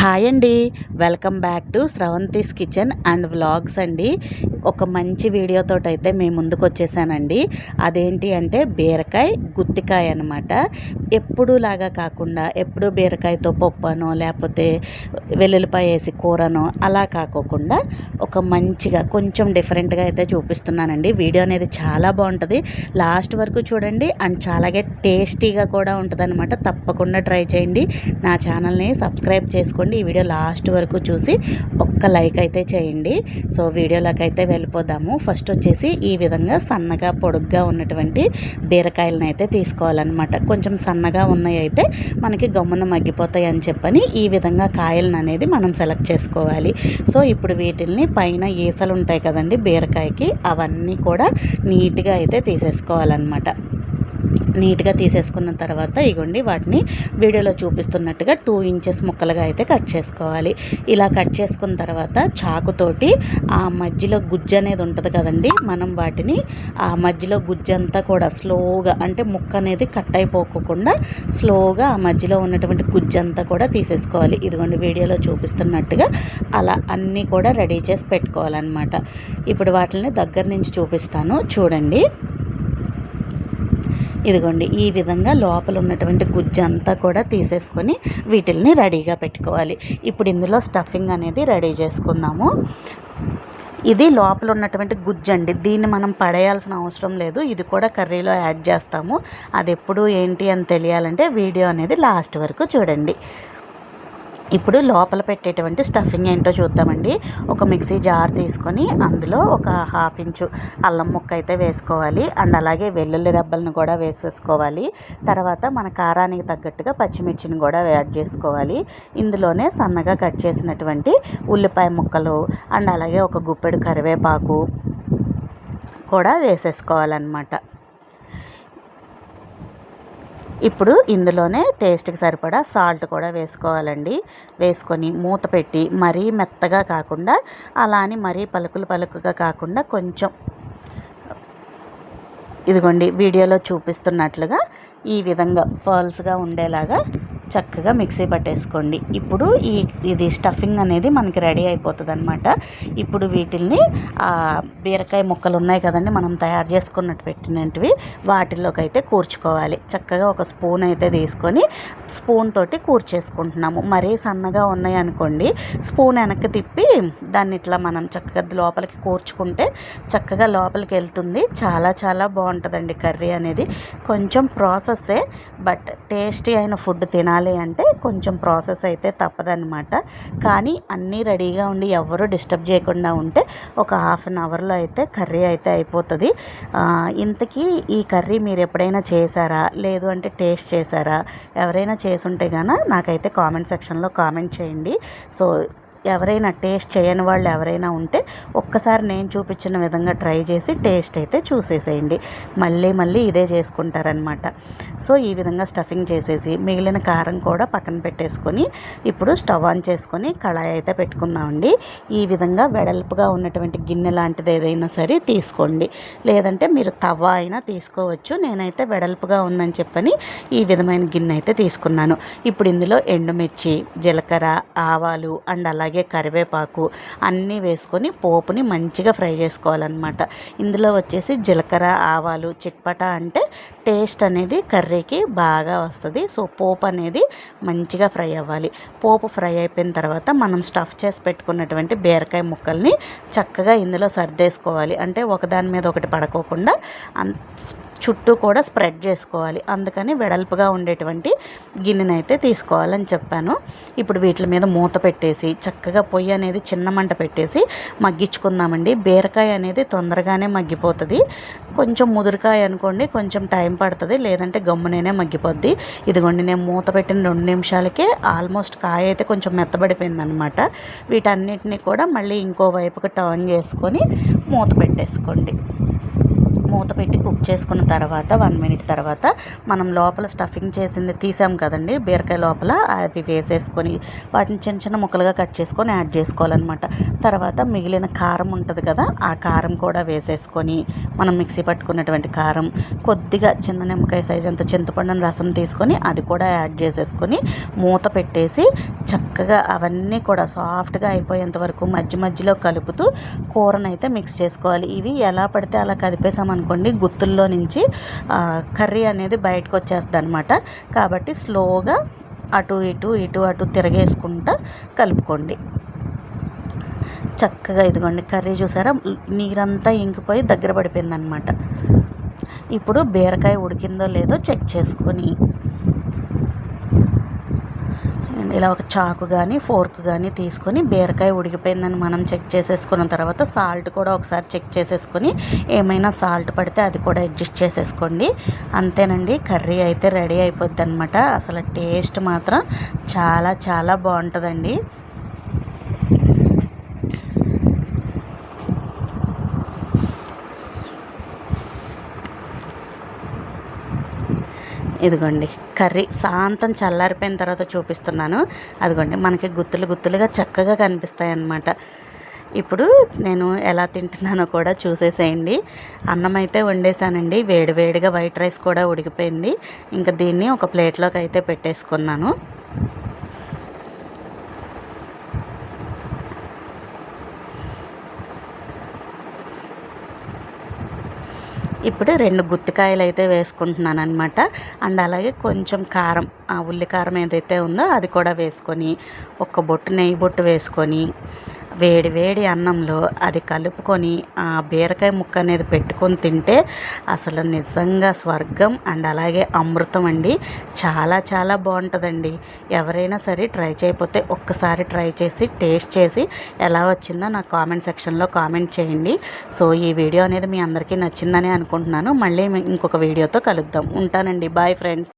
Hi అండి. Welcome back to Sravanthi's kitchen and vlogs అండి. ఒక మంచి వీడియోతో అయితే మేము ముందుకు వచ్చేసానండి అదేంటి అంటే బీరకాయ గుత్తికాయ అనమాట ఎప్పుడు లాగా కాకుండా ఎప్పుడు బీరకాయతో పప్పునో లేకపోతే వెల్లుల్లిపాయ వేసి కూరనో అలా కాకోకుండా ఒక మంచిగా కొంచెం డిఫరెంట్గా అయితే చూపిస్తున్నానండి. వీడియో అనేది చాలా బాగుంటుంది. లాస్ట్ వరకు చూడండి. అండ్ చాలాగే టేస్టీగా కూడా ఉంటుంది తప్పకుండా ట్రై చేయండి. నా ఛానల్ని సబ్స్క్రైబ్ చేసుకోండి. ఈ వీడియో లాస్ట్ వరకు చూసి ఒక్క లైక్ అయితే చేయండి. సో వీడియోలోకి అయితే వెళ్ళిపోదాము. ఫస్ట్ వచ్చేసి ఈ విధంగా సన్నగా పొడుగ్గా ఉన్నటువంటి బీరకాయలను అయితే తీసుకోవాలన్నమాట. కొంచెం సన్నగా ఉన్నాయి అయితే మనకి గమ్మున మగ్గిపోతాయి అని చెప్పని ఈ విధంగా కాయలను అనేది మనం సెలెక్ట్ చేసుకోవాలి. సో ఇప్పుడు వీటిల్ని పైన ఈసలు ఉంటాయి కదండి బీరకాయకి అవన్నీ కూడా నీట్గా అయితే తీసేసుకోవాలన్నమాట. నీట్గా తీసేసుకున్న తర్వాత ఇగోండి వాటిని వీడియోలో చూపిస్తున్నట్టుగా టూ ఇంచెస్ ముక్కలుగా అయితే కట్ చేసుకోవాలి. ఇలా కట్ చేసుకున్న తర్వాత చాకుతోటి ఆ మధ్యలో గుజ్జు అనేది ఉంటుంది కదండి మనం వాటిని ఆ మధ్యలో గుజ్జు అంతా కూడా స్లోగా అంటే ముక్క అనేది కట్ అయిపోకుండా స్లోగా ఆ మధ్యలో ఉన్నటువంటి గుజ్జు అంతా కూడా తీసేసుకోవాలి. ఇదిగోండి వీడియోలో చూపిస్తున్నట్టుగా అలా అన్నీ కూడా రెడీ చేసి పెట్టుకోవాలన్నమాట. ఇప్పుడు వాటిని దగ్గర నుంచి చూపిస్తాను. చూడండి. ఇదిగోండి ఈ విధంగా లోపల ఉన్నటువంటి గుజ్జు అంతా కూడా తీసేసుకొని వీటిల్ని రెడీగా పెట్టుకోవాలి. ఇప్పుడు ఇందులో స్టఫింగ్ అనేది రెడీ చేసుకుందాము. ఇది లోపల ఉన్నటువంటి గుజ్జు అండి దీన్ని మనం పడేయాల్సిన అవసరం లేదు. ఇది కూడా కర్రీలో యాడ్ చేస్తాము. అది ఎప్పుడు ఏంటి అని తెలియాలంటే వీడియో అనేది లాస్ట్ వరకు చూడండి. ఇప్పుడు లోపల పెట్టేటువంటి స్టఫింగ్ ఏంటో చూద్దామండి. ఒక మిక్సీ జార్ తీసుకొని అందులో ఒక హాఫ్ ఇంచు అల్లం ముక్క అయితే వేసుకోవాలి. అండ్ అలాగే వెల్లుల్లి రబ్బలను కూడా వేసేసుకోవాలి. తర్వాత మన కారానికి తగ్గట్టుగా పచ్చిమిర్చిని కూడా యాడ్ చేసుకోవాలి. ఇందులోనే సన్నగా కట్ చేసినటువంటి ఉల్లిపాయ ముక్కలు అండ్ అలాగే ఒక గుప్పెడు కరివేపాకు కూడా వేసేసుకోవాలన్నమాట. ఇప్పుడు ఇందులోనే టేస్ట్కి సరిపడా సాల్ట్ కూడా వేసుకోవాలండి. వేసుకొని మూత పెట్టి మరీ మెత్తగా కాకుండా అలా అని మరీ పలుకులు పలుకుగా కాకుండా కొంచెం ఇదిగోండి వీడియోలో చూపిస్తున్నట్లుగా ఈ విధంగా పర్ల్స్గా ఉండేలాగా చక్కగా మిక్సీ పట్టేసుకోండి. ఇప్పుడు ఈ ఇది స్టఫింగ్ అనేది మనకి రెడీ అయిపోతుంది అనమాట ఇప్పుడు వీటిల్ని బీరకాయ ముక్కలు ఉన్నాయి కదండి మనం తయారు చేసుకున్నట్టు పెట్టినవి వాటిల్లోకి అయితే కూర్చుకోవాలి. చక్కగా ఒక స్పూన్ అయితే తీసుకొని స్పూన్ తోటి కూర్చేసుకుంటున్నాము. మరీ సన్నగా ఉన్నాయి అనుకోండి స్పూన్ వెనక్కి తిప్పి దాన్ని ఇట్లా మనం చక్కగా లోపలికి కూర్చుకుంటే చక్కగా లోపలికి వెళ్తుంది. చాలా చాలా బాగుంటుందండి కర్రీ అనేది. కొంచెం ప్రాసెస్సే బట్ టేస్టీ అయిన ఫుడ్ తినాలి. తినాలి అంటే కొంచెం ప్రాసెస్ అయితే తప్పదనమాట కానీ అన్నీ రెడీగా ఉండి ఎవరు డిస్టర్బ్ చేయకుండా ఉంటే ఒక హాఫ్ అన్ అవర్లో అయితే కర్రీ అయితే అయిపోతుంది. ఇంతకీ ఈ కర్రీ మీరు ఎప్పుడైనా చేశారా? లేదు అంటే టేస్ట్ చేశారా? ఎవరైనా చేసుంటే గాన నాకైతే కామెంట్ సెక్షన్లో కామెంట్ చేయండి. సో ఎవరైనా టేస్ట్ చేయని వాళ్ళు ఎవరైనా ఉంటే ఒక్కసారి నేను చూపించిన విధంగా ట్రై చేసి టేస్ట్ అయితే చూసేసేయండి. మళ్ళీ మళ్ళీ ఇదే చేసుకుంటారనమాట సో ఈ విధంగా స్టఫింగ్ చేసేసి మిగిలిన కారం కూడా పక్కన పెట్టేసుకొని ఇప్పుడు స్టవ్ ఆన్ చేసుకొని కళాయి అయితే పెట్టుకుందామండి. ఈ విధంగా వెడల్పుగా ఉన్నటువంటి గిన్నె లాంటిది ఏదైనా సరే తీసుకోండి. లేదంటే మీరు తవ్వ అయినా తీసుకోవచ్చు. నేనైతే వెడల్పుగా ఉందని చెప్పని ఈ విధమైన గిన్నె అయితే తీసుకున్నాను. ఇప్పుడు ఇందులో ఎండుమిర్చి జీలకర్ర ఆవాలు అండ్ అలాగే అలాగే కరివేపాకు అన్నీ వేసుకొని పోపుని మంచిగా ఫ్రై చేసుకోవాలన్నమాట. ఇందులో వచ్చేసి జీలకర్ర ఆవాలు చిట్పట అంటే టేస్ట్ అనేది కర్రీకి బాగా వస్తుంది. సో పోపు అనేది మంచిగా ఫ్రై అవ్వాలి. పోపు ఫ్రై అయిపోయిన తర్వాత మనం స్టఫ్ చేసి పెట్టుకున్నటువంటి బీరకాయ ముక్కల్ని చక్కగా ఇందులో సర్దేసుకోవాలి. అంటే ఒకదాని మీద ఒకటి పడకోకుండా చుట్టూ కూడా స్ప్రెడ్ చేసుకోవాలి. అందుకని వెడల్పుగా ఉండేటువంటి గిన్నెనైతే తీసుకోవాలని చెప్పాను. ఇప్పుడు వీటి మీద మూత పెట్టేసి చక్కగా పొయ్యి అనేది చిన్న మంట పెట్టేసి మగ్గించుకుందామండి. బీరకాయ అనేది తొందరగానే మగ్గిపోతుంది. కొంచెం ముదురుకాయ అనుకోండి కొంచెం టైం పడుతుంది. లేదంటే గమ్మునైనా మగ్గిపోద్ది. ఇదిగోండి నేను మూత పెట్టిన రెండు నిమిషాలకే ఆల్మోస్ట్ కాయ అయితే కొంచెం మెత్తబడిపోయింది అనమాట వీటన్నిటిని కూడా మళ్ళీ ఇంకో వైపుకి టర్న్ చేసుకొని మూత పెట్టేసుకోండి. మూత పెట్టి కుక్ చేసుకున్న తర్వాత వన్ మినిట్ తర్వాత మనం లోపల స్టఫింగ్ చేసింది తీసాం కదండి. బీరకాయ లోపల అవి వేసేసుకొని వాటిని చిన్న చిన్న ముక్కలుగా కట్ చేసుకొని యాడ్ చేసుకోవాలన్నమాట. తర్వాత మిగిలిన కారం ఉంటుంది కదా ఆ కారం కూడా వేసేసుకొని మనం మిక్సీ పట్టుకున్నటువంటి కారం కొద్దిగా చిన్న నిమ్మకాయ సైజ్ అంత చింతపండుని రసం తీసుకొని అది కూడా యాడ్ చేసేసుకొని మూత పెట్టేసి చక్కగా అవన్నీ కూడా సాఫ్ట్గా అయిపోయేంత వరకు మధ్య మధ్యలో కలుపుతూ కూరనైతే మిక్స్ చేసుకోవాలి. ఇవి ఎలా పడితే అలా కదిపేసామనుకోండి గుత్తుల్లో నుంచి కర్రీ అనేది బయటకు వచ్చేస్తుంది అనమాట కాబట్టి స్లోగా అటు ఇటు ఇటు అటు తిరగేసుకుంటా కలుపుకోండి. చక్కగా ఇదిగోండి కర్రీ చూసారా? నీరంతా ఇంకిపోయి దగ్గర పడిపోయిందనమాట ఇప్పుడు బీరకాయ ఉడికిందో లేదో చెక్ చేసుకొని ఇలా ఒక చాకు కానీ ఫోర్క్ కానీ తీసుకొని బీరకాయ ఉడికిపోయిందని మనం చెక్ చేసేసుకున్న తర్వాత సాల్ట్ కూడా ఒకసారి చెక్ చేసేసుకొని ఏమైనా సాల్ట్ పడితే అది కూడా అడ్జస్ట్ చేసేసుకోండి. అంతేనండి కర్రీ అయితే రెడీ అయిపోద్ది అనమాట అసలు టేస్ట్ మాత్రం చాలా చాలా బాగుంటుందండి. ఇదిగోండి కర్రీ శాంతం చల్లారిపోయిన తర్వాత చూపిస్తున్నాను. అదిగోండి మనకి గుత్తులు గుత్తులుగా చక్కగా కనిపిస్తాయి అన్నమాట ఇప్పుడు నేను ఎలా తింటున్నానో కూడా చూసేసేయండి. అన్నం అయితే వండేసానండి వేడివేడిగా వైట్ రైస్ కూడా ఉడికిపోయింది. ఇంకా దీన్ని ఒక ప్లేట్లోకి అయితే పెట్టేసుకున్నాను. ఇప్పుడు రెండు గుత్తికాయలు అయితే వేసుకుంటున్నాను అనమాట అండ్ అలాగే కొంచెం కారం ఆ ఉల్లి కారం ఏదైతే ఉందో అది కూడా వేసుకొని ఒక బొట్టు నెయ్యి బొట్టు వేసుకొని వేడి వేడి అన్నంలో అది కలుపుకొని ఆ బీరకాయ ముక్క అనేది పెట్టుకొని తింటే అసలు నిజంగా స్వర్గం అండ్ అలాగే అమృతం అండి. చాలా చాలా బాగుంటుందండి. ఎవరైనా సరే ట్రై చేయకపోతే ఒక్కసారి ట్రై చేసి టేస్ట్ చేసి ఎలా వచ్చిందో నాకు కామెంట్ సెక్షన్లో కామెంట్ చేయండి. సో ఈ వీడియో అనేది మీ అందరికీ నచ్చిందని అనుకుంటున్నాను. మళ్ళీ ఇంకొక వీడియోతో కలుద్దాం. ఉంటానండి. Bye friends.